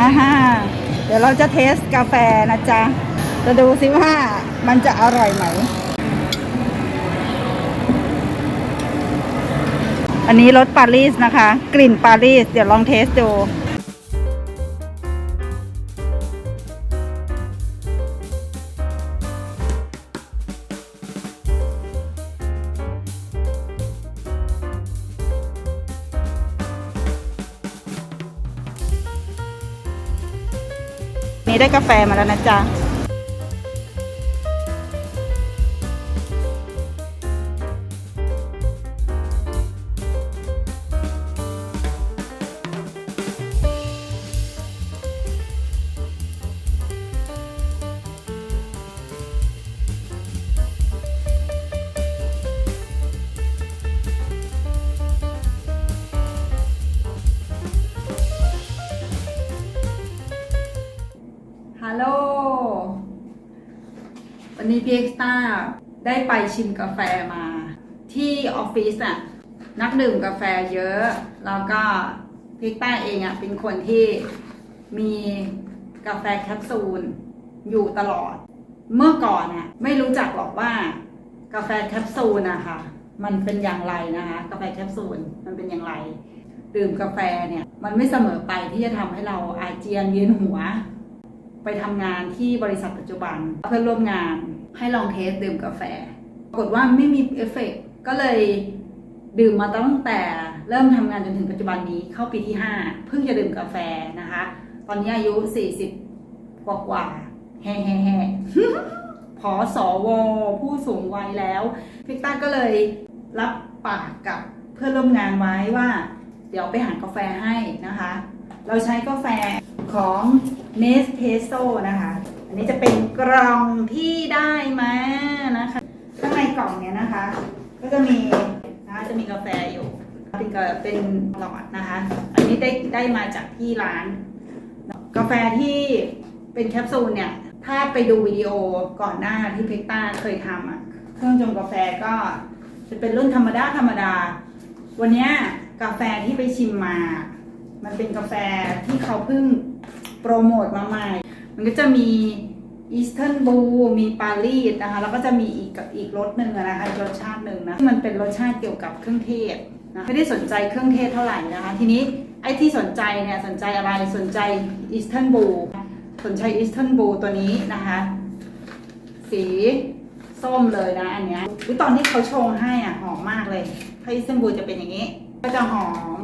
อ่าฮะเดี๋ยวเราจะเทสกาแฟนะจ๊ะ จะดูซิว่ามันจะอร่อยไหม อันนี้รสปารีสนะคะ กลิ่นปารีส เดี๋ยวลองเทสดู นี่ได้กาแฟมาแล้วนะจ๊ะ ฮัลโหล วันนี้พี่เอ็กซ์ต้าได้ไปชิมกาแฟมา ที่ออฟฟิศอะ นักดื่มกาแฟเยอะ แล้วก็พี่เอ็กซ์ต้าเองอะเป็นคนที่มีกาแฟแคปซูลอยู่ตลอด เมื่อก่อนอะไม่รู้จักหรอกว่ากาแฟแคปซูลนะคะมันเป็นอย่างไรนะคะ กาแฟแคปซูลมันเป็นอย่างไร ดื่มกาแฟเนี่ย มันไม่เสมอไปที่จะทำให้เราอาเจียนเวียนหัว ไปทำงานที่บริษัทปัจจุบันเพื่อนร่วมงานให้ลองเทสดื่มกาแฟ ปรากฏว่าไม่มีเอฟเฟกต์ก็เลยดื่มมาตั้งแต่เริ่มทำงานจนถึงปัจจุบันนี้เข้าปีที่ 5 เพิ่งจะดื่มกาแฟนะคะ ตอนนี้อายุ 40 กว่ากว่าแฮ่แฮ่แฮ่พอสวผู้สูงวัยแล้วพิกต้าก็เลยรับปากกับเพื่อนร่วมงานไว้ว่า เดี๋ยวไปหากาแฟให้นะคะ เราใช้กาแฟ ของ n e s p r e s s o นะคะ อันนี้จะเป็นกล่องที่ได้มานะคะ ข้างในกล่องเนี้ยนะคะ ก็จะมีนะคะจะมีกาแฟอยู่ เป็นกาเป็นหลอดนะคะ อันนี้ได้ได้มาจากที่ร้าน กาแฟที่เป็นแคปซูลเนี่ย ถ้าไปดูวิดีโอก่อนหน้าที่เพกต้าเคยทำอะ เครื่องชงกาแฟก็จะเป็นรุ่นธรรมดาธรรมดา วันเนี้ยกาแฟที่ไปชิมมา มันเป็นกาแฟที่เขาเพิ่ง โปรโมทมาใหม่ มันก็จะมีอีสเทิร์นบูมีปารีสนะคะ แล้วก็จะมีอีกอีกรสหนึ่งนะคะรสชาติหนึ่งนะมันเป็นรสชาติเกี่ยวกับเครื่องเทศนะไม่ได้สนใจเครื่องเทศเท่าไหร่นะคะ ทีนี้ไอ้ที่สนใจเนี่ยสนใจอะไรสนใจอีสเทิร์นบูสนใจอีสเทิร์นบูตัวนี้นะคะ สีส้มเลยนะอันเนี้ยอุ๊ยตอนที่เขาชงให้อะหอมมากเลยถ้าอีสเทิร์นบูจะเป็นอย่างนี้ ก็จะหอม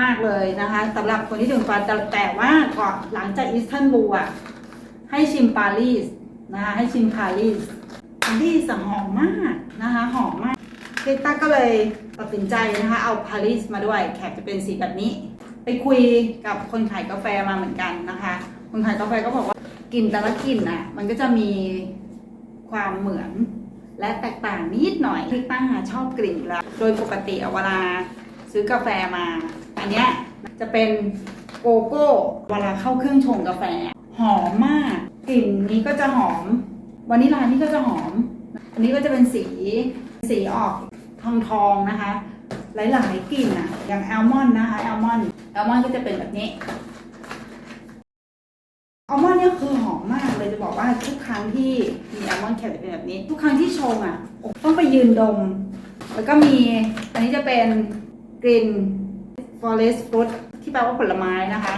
มากเลยนะคะสำหรับคนที่ดื่มปาแต่แต่ว่าก่อนหลังจากอีสเทิร์นบูอะให้ชิมปารีสนะคะให้ชิมปารีสปารีสอะหอมมากนะคะหอมมากเจต้าก็เลยตัดสินใจนะคะเอาปารีสมาด้วยแคปจะเป็นสีแบบนี้ ไปคุยกับคนขายกาแฟมาเหมือนกันนะคะ คนขายกาแฟก็บอกว่ากลิ่นแต่ละกลิ่นอะมันก็จะมีความเหมือนและแตกต่างนิดหน่อยที่ตั้งชอบกลิ่นแล้ว โดยปกติอะเวลาซื้อกาแฟมา อันเนี้ยจะเป็นโกโก้เวลาเข้าเครื่องชงกาแฟ หอมมากกลิ่นนี้ก็จะหอมวานิลลานี่ก็จะหอม อันนี้ก็จะเป็นสีสีออกทองทองนะคะ หลายๆกลิ่นอะอย่างแอลมอนนะคะแอลมอนแอลมอนก็จะเป็นแบบนี้อัลมอนด์เนี่ยคือหอมมากเลยจะบอกว่าทุกครั้งที่มีอัลมอนด์แคปจะเป็นแบบนี้ ทุกครั้งที่ชงอะต้องไปยืนดม แล้วก็มีอันนี้จะเป็นกลิ่น forest fruit ที่แปลว่าผลไม้นะคะ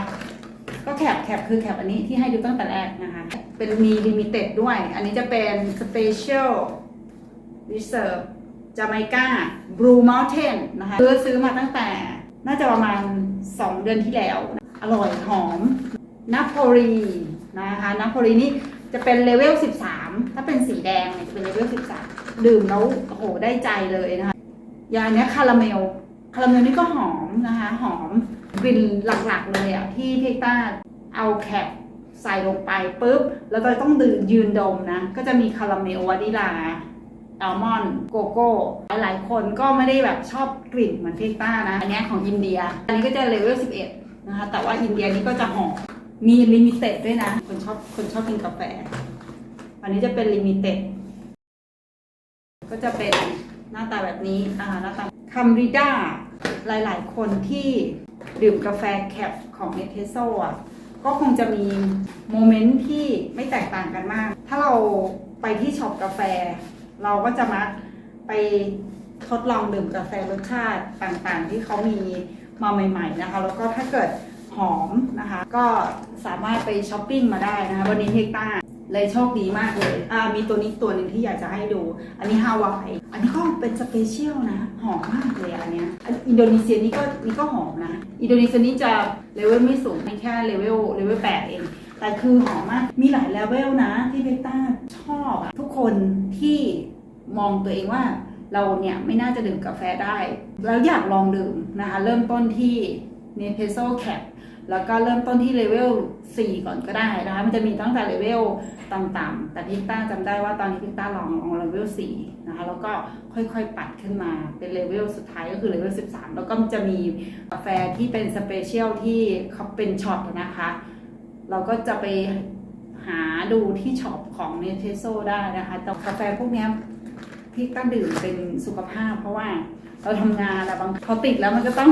ก็แคปแคปคือแคปอันนี้ที่ให้ดูตั้งแต่แรกนะคะ เป็นมีลิมิเต็ดด้วย อันนี้จะเป็น special reserve Jamaica Blue Mountain นะคะซื้อซื้อมาตั้งแต่น่าจะประมาณ 2 เดือนที่แล้ว อร่อยหอมนาโปลีนะคะนาโปลีนี่จะเป็นเลเวล 13 ถ้าเป็นสีแดงเนี่ยจะเป็นเลเวล 13 ดื่มแล้วโอ้โหได้ใจเลยนะคะยาเนี้ยคาราเมล คาราเมลนี่ก็หอมนะคะ หอมกลิ่นหลักๆเลยอะที่เทกต้าเอาแคปใส่ลงไปปุ๊บ แล้วเราต้องดื่มยืนดมนะ ก็จะมีคาราเมลวานิลาอัลมอนด์โกโก้ หลายๆคนก็ไม่ได้แบบชอบกลิ่นเหมือนเทกต้านะ อันนี้ของอินเดีย อันนี้ก็จะเลเวล 11 นะคะ แต่ว่าอินเดียนี่ก็จะหอม มีลิมิเต็ดด้วยนะ คนชอบคนชอบกินกาแฟ อันนี้จะเป็นลิมิเต็ด ก็จะเป็น หน้าตาแบบนี้อ่าหน้าตาคัมริด้าหลาย ๆ คนที่ดื่มกาแฟแคปของเอเทโซอะก็คงจะมีโมเมนต์ที่ไม่แตกต่างกันมาก ถ้าเราไปที่ช็อปกาแฟ เราก็จะมักไปทดลองดื่มกาแฟรสชาติต่างๆ ที่เขามีมาใหม่ ๆ นะคะ แล้วก็ถ้าเกิดหอมนะคะ ก็สามารถไปช้อปปิ้งมาได้นะคะ วันนี้เฮกต้า เลยโชคดีมากเลยอ่ามีตัวนี้ตัวหนึ่งที่อยากจะให้ดู อันนี้ฮาวาย อันนี้ก็เป็นสเปเชียลนะ หอมมากเลยอันเนี้ยอันอินโดนีเซียนี่ก็นี่ก็หอมนะ อินโดนีเซียนี่จะเลเวลไม่สูงแค่เลเวลเลเวลแปดเอง แต่คือหอมมาก มีหลายเลเวลนะที่เบต้าชอบอะทุกคนที่มองตัวเองว่าเราเนี่ยไม่น่าจะดื่มกาแฟได้ แล้วอยากลองดื่มนะคะ เริ่มต้นที่เนเพโซแคป แล้วก็เริ่มต้นที่เลเวล4ก่อนก็ได้นะคะ มันจะมีตั้งแต่เลเวลต่ำๆแต่พิกต้าจำได้ว่าตอนนี้พิกต้าลองลองเลเวล4นะคะ แล้วก็ค่อยๆปัดขึ้นมาเป็นเลเวลสุดท้ายก็คือเลเวล13 แล้วก็มันจะมีกาแฟที่เป็นสเปเชียลที่เขาเป็นช็อตนะคะ เราก็จะไปหาดูที่ช็อปของเนเทโซได้นะคะแต่กาแฟพวกนี้พี่ตั้งดื่มเป็นสุขภาพ เพราะว่าเราทำงานอะบางพอติดแล้วมันก็ต้อง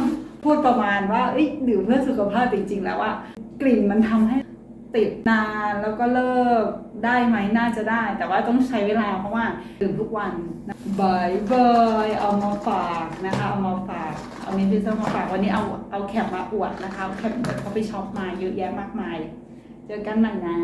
พูดประมาณว่าเอ้ยดื่มเพื่อสุขภาพจริง ๆ แล้วว่ากลิ่นมันทำให้ติดนานแล้วก็เลิกได้ไหมน่าจะได้ แต่ว่าต้องใช้เวลาเพราะว่าดื่มทุกวันบายบายเอามาฝากนะคะ เอามาฝากเอาเนเทโซมาฝากวันนี้เอาเอาแคปมาอวดนะคะแคปเขาไปช็อปมาเยอะแยะมากมาย เจอกันใหม่นะ